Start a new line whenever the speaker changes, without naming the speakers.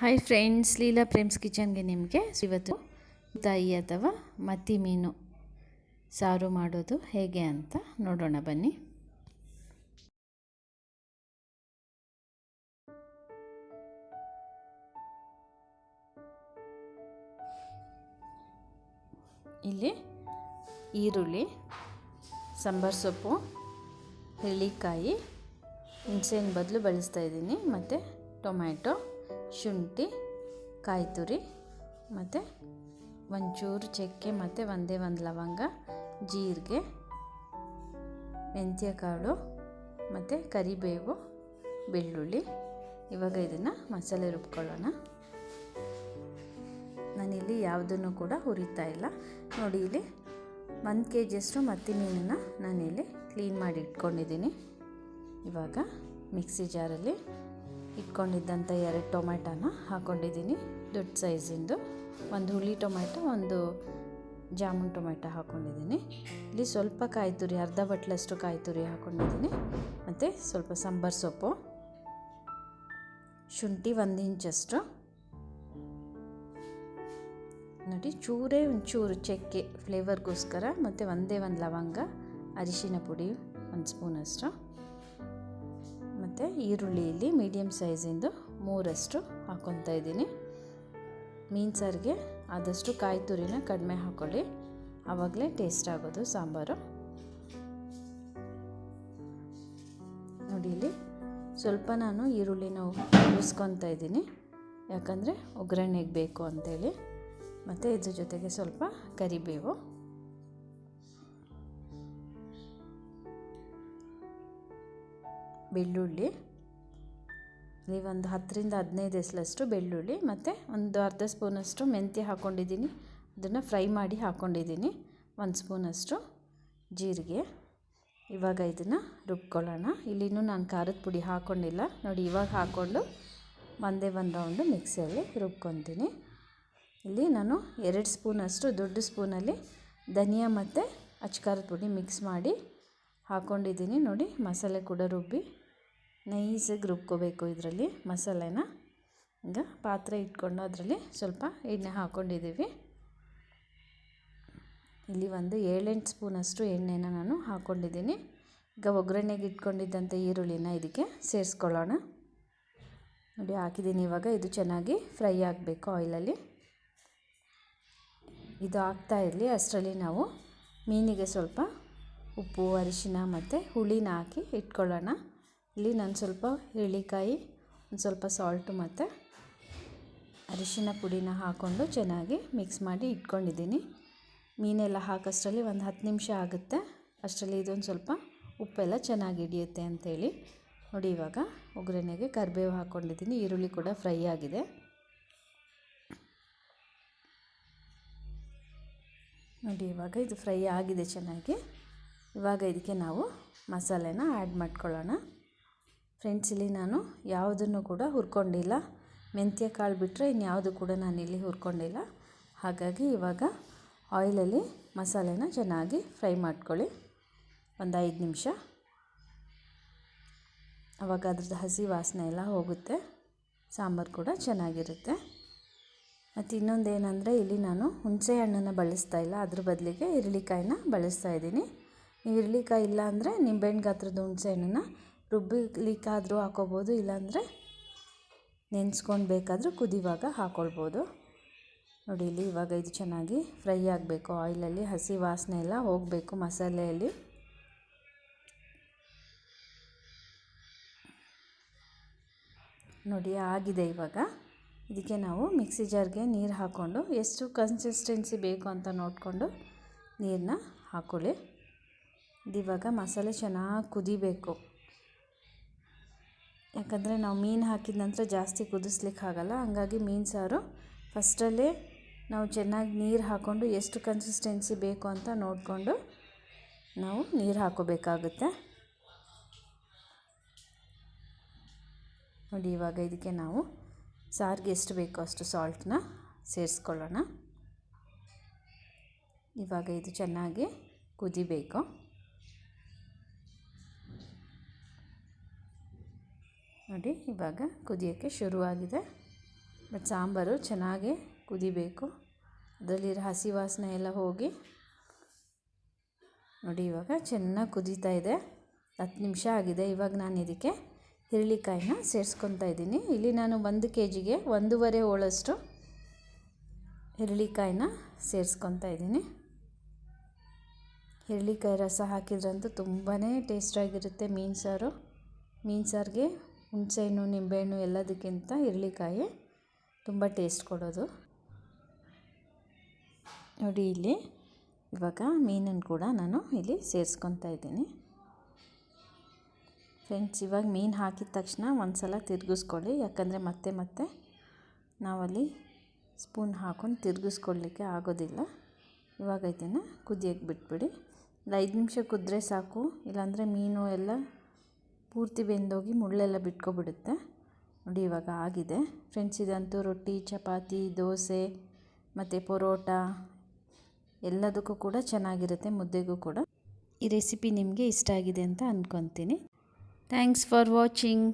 Hi friends Leela Prem's ಕಿಚನ್ಗೆ ನಿಮಗೆ ಇವತ್ತು ತಾಯಿ ಅಥವಾ ಮತ್ತಿ ಮೀನು ಸಾರು ಮಾಡೋದು ಹೇಗೆ ಅಂತ ನೋಡೋಣ ಬನ್ನಿ. ಇಲ್ಲಿ ಈರುಳ್ಳಿ, ಸಾಂಬಾರು ಸೊಪ್ಪು, ಹುರುಳಿಕಾಯಿ, ಹುಣಸೆಹಣ್ಣು ಬದಲು ಬಳಸ್ತಾ ಇದ್ದೀನಿ, ಮತ್ತು ಟೊಮ್ಯಾಟೊ. ಶುಂಠಿ ಕಾಯಿ ತುರಿ ಮತ್ತು ಒಂಚೂರು ಚಕ್ಕೆ ಮತ್ತು ಒಂದೇ ಒಂದು ಲವಂಗ, ಜೀರಿಗೆ ಮೆಂತ್ಯ ಕಾಳು ಮತ್ತು ಕರಿಬೇವು, ಬೆಳ್ಳುಳ್ಳಿ. ಇವಾಗ ಇದನ್ನು ಮಸಾಲೆ ರುಬ್ಕೊಳ್ಳೋಣ. ನಾನಿಲ್ಲಿ ಯಾವುದನ್ನು ಕೂಡ ಹುರಿತಾ ಇಲ್ಲ. ನೋಡಿ, ಇಲ್ಲಿ ಒಂದು ಕೆ ಜಿಯಷ್ಟು ಮತ್ತಿ ಮೀನನ್ನು ನಾನಿಲ್ಲಿ ಕ್ಲೀನ್ ಮಾಡಿ ಇಟ್ಕೊಂಡಿದ್ದೀನಿ. ಇವಾಗ ಮಿಕ್ಸಿ ಜಾರಲ್ಲಿ ಇಟ್ಕೊಂಡಿದ್ದಂಥ ಎರಡು ಟೊಮ್ಯಾಟೋನ ಹಾಕ್ಕೊಂಡಿದ್ದೀನಿ ದೊಡ್ಡ ಸೈಜಿಂದು. ಒಂದು ಹುಳಿ ಟೊಮ್ಯಾಟೊ, ಒಂದು ಜಾಮೂನ್ ಟೊಮ್ಯಾಟೊ ಹಾಕ್ಕೊಂಡಿದ್ದೀನಿ ಇಲ್ಲಿ ಸ್ವಲ್ಪ ಕಾಯಿ ತುರಿ ಅರ್ಧ ಬಟ್ಲಷ್ಟು ಕಾಯಿ ತುರಿ ಹಾಕ್ಕೊಂಡಿದ್ದೀನಿ ಮತ್ತು ಸ್ವಲ್ಪ ಸಾಂಬಾರು ಸೊಪ್ಪು, ಶುಂಠಿ ಒಂದು ಇಂಚಷ್ಟು. ನೋಡಿ, ಚೂರೇ ಒಂಚೂರು ಚಕ್ಕೆ ಫ್ಲೇವರ್ಗೋಸ್ಕರ ಮತ್ತು ಒಂದೇ ಒಂದು ಲವಂಗ, ಅರಿಶಿನ ಪುಡಿ ಒಂದು ಸ್ಪೂನಷ್ಟು. ಮತ್ತು ಈರುಳ್ಳಿಯಲ್ಲಿ ಮೀಡಿಯಮ್ ಸೈಜಿಂದು ಮೂರಷ್ಟು ಹಾಕ್ಕೊತಾ ಇದ್ದೀನಿ. ಮೀನು ಸಾರಿಗೆ ಆದಷ್ಟು ಕಾಯಿ ತುರಿನ ಕಡಿಮೆ ಹಾಕ್ಕೊಳ್ಳಿ ಆವಾಗಲೇ ಟೇಸ್ಟ್ ಆಗೋದು ಸಾಂಬಾರು. ನೋಡಿ ಇಲ್ಲಿ ಸ್ವಲ್ಪ ನಾನು ಈರುಳ್ಳಿನ ಉಳಿಸ್ಕೊತಾ ಇದ್ದೀನಿ. ಯಾಕಂದರೆ ಒಗ್ಗರಣೆಗೆ ಬೇಕು ಅಂತೇಳಿ. ಮತ್ತು ಇದ್ರ ಜೊತೆಗೆ ಸ್ವಲ್ಪ ಕರಿಬೇವು. ಬೆಳ್ಳುಳ್ಳಿ. ಇಲ್ಲಿ ಒಂದು ಹತ್ತರಿಂದ ಹದಿನೈದು ಎಸಲಷ್ಟು ಬೆಳ್ಳುಳ್ಳಿ ಮತ್ತು ಒಂದು ಅರ್ಧ ಸ್ಪೂನಷ್ಟು ಮೆಂತ್ಯ ಹಾಕ್ಕೊಂಡಿದ್ದೀನಿ ಅದನ್ನು ಫ್ರೈ ಮಾಡಿ ಹಾಕ್ಕೊಂಡಿದ್ದೀನಿ ಒಂದು ಸ್ಪೂನಷ್ಟು ಜೀರಿಗೆ. ಇವಾಗ ಇದನ್ನು ರುಬ್ಕೊಳ್ಳೋಣ. ಇಲ್ಲಿನೂ ನಾನು ಖಾರದ ಪುಡಿ ಹಾಕ್ಕೊಂಡಿಲ್ಲ ನೋಡಿ, ಇವಾಗ ಹಾಕ್ಕೊಂಡು ಒಂದೇ ಒಂದು ರೌಂಡು ಮಿಕ್ಸಿಯಲ್ಲಿ ರುಬ್ಕೊತೀನಿ. ಇಲ್ಲಿ ನಾನು ಎರಡು ಸ್ಪೂನಷ್ಟು ದೊಡ್ಡ ಸ್ಪೂನಲ್ಲಿ ಧನಿಯಾ ಮತ್ತು ಅಚ್ಕಾರದ ಪುಡಿ ಮಿಕ್ಸ್ ಮಾಡಿ ಹಾಕ್ಕೊಂಡಿದ್ದೀನಿ ನೋಡಿ, ಮಸಾಲೆ ಕೂಡ ರುಬ್ಬಿ. ನೈಸಾಗಿ ರುಬ್ಕೋಬೇಕು ಇದರಲ್ಲಿ ಮಸಾಲೆನ. ಈಗ ಪಾತ್ರೆ ಇಟ್ಕೊಂಡು ಅದರಲ್ಲಿ ಸ್ವಲ್ಪ ಎಣ್ಣೆ ಹಾಕ್ಕೊಂಡಿದ್ದೀವಿ ಇಲ್ಲಿ ಒಂದು ಏಳೆಂಟು ಸ್ಪೂನಷ್ಟು ಎಣ್ಣೆನ ನಾನು ಹಾಕ್ಕೊಂಡಿದ್ದೀನಿ ಈಗ ಒಗ್ಗರಣೆಗೆ ಇಟ್ಕೊಂಡಿದ್ದಂಥ ಈರುಳ್ಳಿನ ಇದಕ್ಕೆ ಸೇರಿಸ್ಕೊಳ್ಳೋಣ. ನೋಡಿ, ಹಾಕಿದ್ದೀನಿ ಇವಾಗ. ಇದು ಚೆನ್ನಾಗಿ ಫ್ರೈ ಆಗಬೇಕು ಆಯಿಲಲ್ಲಿ. ಇದು ಆಗ್ತಾ ಇರಲಿ. ಅಷ್ಟರಲ್ಲಿ ನಾವು ಮೀನಿಗೆ ಸ್ವಲ್ಪ ಉಪ್ಪು ಅರಿಶಿನ ಮತ್ತು ಹುಳಿನ ಹಾಕಿ ಇಟ್ಕೊಳ್ಳೋಣ. ಇಲ್ಲಿ ನಾನು ಸ್ವಲ್ಪ ಹುರುಳಿಕಾಯಿ ಒಂದು ಸ್ವಲ್ಪ ಸಾಲ್ಟು ಮತ್ತು ಅರಿಶಿನ ಪುಡಿನ ಹಾಕ್ಕೊಂಡು ಚೆನ್ನಾಗಿ ಮಿಕ್ಸ್ ಮಾಡಿ ಇಟ್ಕೊಂಡಿದ್ದೀನಿ. ಮೀನೆಲ್ಲ ಹಾಕೋಷ್ಟರಲ್ಲಿ ಒಂದು ಹತ್ತು ನಿಮಿಷ ಆಗುತ್ತೆ. ಅಷ್ಟರಲ್ಲಿ ಇದೊಂದು ಸ್ವಲ್ಪ ಉಪ್ಪೆಲ್ಲ ಚೆನ್ನಾಗಿ ಹಿಡಿಯುತ್ತೆ ಅಂಥೇಳಿ ನೋಡಿ ಇವಾಗ ಒಗ್ಗರಣೆಗೆ ಕರಿಬೇವು ಹಾಕ್ಕೊಂಡಿದ್ದೀನಿ ಈರುಳ್ಳಿ ಕೂಡ ಫ್ರೈ ಆಗಿದೆ. ನೋಡಿ ಇವಾಗ ಇದು ಫ್ರೈ ಆಗಿದೆ ಚೆನ್ನಾಗಿ. ಇವಾಗ ಇದಕ್ಕೆ ನಾವು ಮಸಾಲೆನ ಆ್ಯಡ್ ಮಾಡ್ಕೊಳ್ಳೋಣ. ಫ್ರೆಂಡ್ಸ್ ಇಲ್ಲಿ ನಾನು ಯಾವುದನ್ನು ಕೂಡ ಹುರ್ಕೊಂಡಿಲ್ಲ. ಮೆಂತ್ಯ ಕಾಳು ಬಿಟ್ಟರೆ ಇನ್ಯಾವುದು ಕೂಡ ನಾನು ಇಲ್ಲಿ ಹುರ್ಕೊಂಡಿಲ್ಲ. ಹಾಗಾಗಿ ಇವಾಗ ಆಯಿಲಲ್ಲಿ ಮಸಾಲೆನ ಚೆನ್ನಾಗಿ ಫ್ರೈ ಮಾಡ್ಕೊಳ್ಳಿ. ಒಂದು ಐದು ನಿಮಿಷ. ಅವಾಗ ಅದ್ರದ್ದು ಹಸಿ ವಾಸನೆ ಎಲ್ಲ ಹೋಗುತ್ತೆ. ಸಾಂಬಾರು ಕೂಡ ಚೆನ್ನಾಗಿರುತ್ತೆ. ಮತ್ತು ಇನ್ನೊಂದು ಏನಂದರೆ ಇಲ್ಲಿ ನಾನು ಹುಣಸೆ ಹಣ್ಣನ್ನು ಬಳಸ್ತಾ ಇಲ್ಲ. ಅದ್ರ ಬದಲಿಗೆ ಇರಳಿಕಾಯಿನ ಬಳಸ್ತಾ ಇದ್ದೀನಿ. ನೀವು ಇರಳಿಕಾಯಿ ಇಲ್ಲ ಅಂದರೆ ನಿಂಬೆಹಣ್ಣು ಗಾತ್ರದ ಹುಣಸೆ ಹಣ್ಣನ್ನು ರುಬ್ಬಿಲಿಕ್ಕಾದರೂ ಹಾಕೋಬೋದು, ಇಲ್ಲಾಂದರೆ ನೆನೆಸ್ಕೊಂಡು ಬೇಕಾದರೂ ಕುದಿವಾಗ ಹಾಕ್ಕೊಳ್ಬೋದು ನೋಡಿ ಇಲ್ಲಿ ಇವಾಗ ಇದು ಚೆನ್ನಾಗಿ ಫ್ರೈ ಆಗಬೇಕು. ಆಯಿಲಲ್ಲಿ ಹಸಿ ವಾಸನೆ ಎಲ್ಲ ಹೋಗಬೇಕು ಮಸಾಲೆಯಲ್ಲಿ. ನೋಡಿ ಆಗಿದೆ ಇವಾಗ. ಇದಕ್ಕೆ ನಾವು ಮಿಕ್ಸಿ ಜಾರ್ಗೆ ನೀರು ಹಾಕ್ಕೊಂಡು, ಎಷ್ಟು ಕನ್ಸಿಸ್ಟೆನ್ಸಿ ಬೇಕು ಅಂತ ನೋಡಿಕೊಂಡು ನೀರನ್ನ ಹಾಕ್ಕೊಳ್ಳಿ ಇದಿವಾಗ ಮಸಾಲೆ ಚೆನ್ನಾಗಿ ಕುದಿಬೇಕು. ಯಾಕಂದರೆ ನಾವು ಮೀನು ಹಾಕಿದ ನಂತರ ಜಾಸ್ತಿ ಕುದಿಸ್ಲಿಕ್ಕೆ ಆಗಲ್ಲ. ಹಂಗಾಗಿ ಮೀನು ಸಾರು ಫಸ್ಟಲ್ಲೇ ನಾವು ಚೆನ್ನಾಗಿ ನೀರು ಹಾಕ್ಕೊಂಡು ಎಷ್ಟು ಕನ್ಸಿಸ್ಟೆನ್ಸಿ ಬೇಕು ಅಂತ ನೋಡಿಕೊಂಡು ನಾವು ನೀರು ಹಾಕೋಬೇಕಾಗುತ್ತೆ. ನೋಡಿ ಇವಾಗ ಇದಕ್ಕೆ ನಾವು ಸಾರಿಗೆ ಎಷ್ಟು ಬೇಕೋ ಅಷ್ಟು ಸಾಲ್ಟನ್ನ ಸೇರಿಸ್ಕೊಳ್ಳೋಣ. ಇವಾಗ ಇದು ಚೆನ್ನಾಗಿ ಕುದಿಬೇಕು. ನೋಡಿ, ಇವಾಗ ಕುದಿಯೋಕ್ಕೆ ಶುರುವಾಗಿದೆ. ಬಟ್ ಸಾಂಬಾರು ಚೆನ್ನಾಗಿ ಕುದಿಬೇಕು. ಅದರಲ್ಲಿರೋ ಹಸಿ ವಾಸನೆ ಎಲ್ಲ ಹೋಗಿ ನೋಡಿ, ಇವಾಗ ಚೆನ್ನಾಗಿ ಕುದೀತಾ ಇದೆ. ಹತ್ತು ನಿಮಿಷ ಆಗಿದೆ, ಇವಾಗ ನಾನು ಇದಕ್ಕೆ ಹಿರಳಿಕಾಯಿನ ಸೇರಿಸ್ಕೊತಾ ಇದ್ದೀನಿ. ಇಲ್ಲಿ ನಾನು ಒಂದು ಕೆ ಜಿಗೆ ಒಂದೂವರೆ ಹೋಳಷ್ಟು ಹಿರಳಿಕಾಯಿನ ಸೇರಿಸ್ಕೊತಾ ಇದ್ದೀನಿ. ಹಿರಳಿಕಾಯಿ ರಸ ಹಾಕಿದ್ರಂತೂ ತುಂಬಾ ಟೇಸ್ಟಾಗಿರುತ್ತೆ ಮೀನು ಸಾರು. ಮೀನು ಸಾರಿಗೆ ಹುಣಸೆಹಣ್ಣು ನಿಂಬೆಹಣ್ಣು ಎಲ್ಲದಕ್ಕಿಂತ ಹಿರಳಿಕಾಯಿ ತುಂಬ ಟೇಸ್ಟ್ ಕೊಡೋದು. ನೋಡಿ ಇಲ್ಲಿ, ಇವಾಗ ಮೀನನ್ನು ಕೂಡ ನಾನು ಇಲ್ಲಿ ಸೇರಿಸ್ಕೊತಾ ಇದ್ದೀನಿ. ಫ್ರೆಂಡ್ಸ್, ಇವಾಗ ಮೀನು ಹಾಕಿದ ತಕ್ಷಣ ಒಂದು ಸಲ ತಿರುಗಿಸ್ಕೊಳ್ಳಿ, ಯಾಕಂದರೆ ಮತ್ತೆ ಮತ್ತೆ ನಾವಲ್ಲಿ ಸ್ಪೂನ್ ಹಾಕೊಂಡು ತಿರುಗಿಸ್ಕೊಳ್ಳಿಕ್ಕೆ ಆಗೋದಿಲ್ಲ. ಇವಾಗ ಇದನ್ನು ಕುದಿಯೋಕ್ಕೆ ಬಿಟ್ಬಿಡಿ. ಒಂದು ಐದು ನಿಮಿಷ ಕುದ್ರೆ ಸಾಕು, ಇಲ್ಲಾಂದರೆ ಮೀನು ಎಲ್ಲ ಪೂರ್ತಿ ಬೆಂದೋಗಿ ಮುಳ್ಳೆಲ್ಲ ಬಿಟ್ಕೊಬಿಡುತ್ತೆ. ನೋಡಿ ಇವಾಗ ಆಗಿದೆ. ಫ್ರೆಂಡ್ಸ್ ಇದಂತೂ ರೊಟ್ಟಿ, ಚಪಾತಿ, ದೋಸೆ ಮತ್ತು ಪರೋಟ ಎಲ್ಲದಕ್ಕೂ ಕೂಡ ಚೆನ್ನಾಗಿರುತ್ತೆ, ಮುದ್ದೆಗೂ ಕೂಡ. ಈ ರೆಸಿಪಿ ನಿಮಗೆ ಇಷ್ಟ ಆಗಿದೆ ಅಂತ ಅಂದ್ಕೊತೀನಿ ಥ್ಯಾಂಕ್ಸ್ ಫಾರ್ ವಾಚಿಂಗ್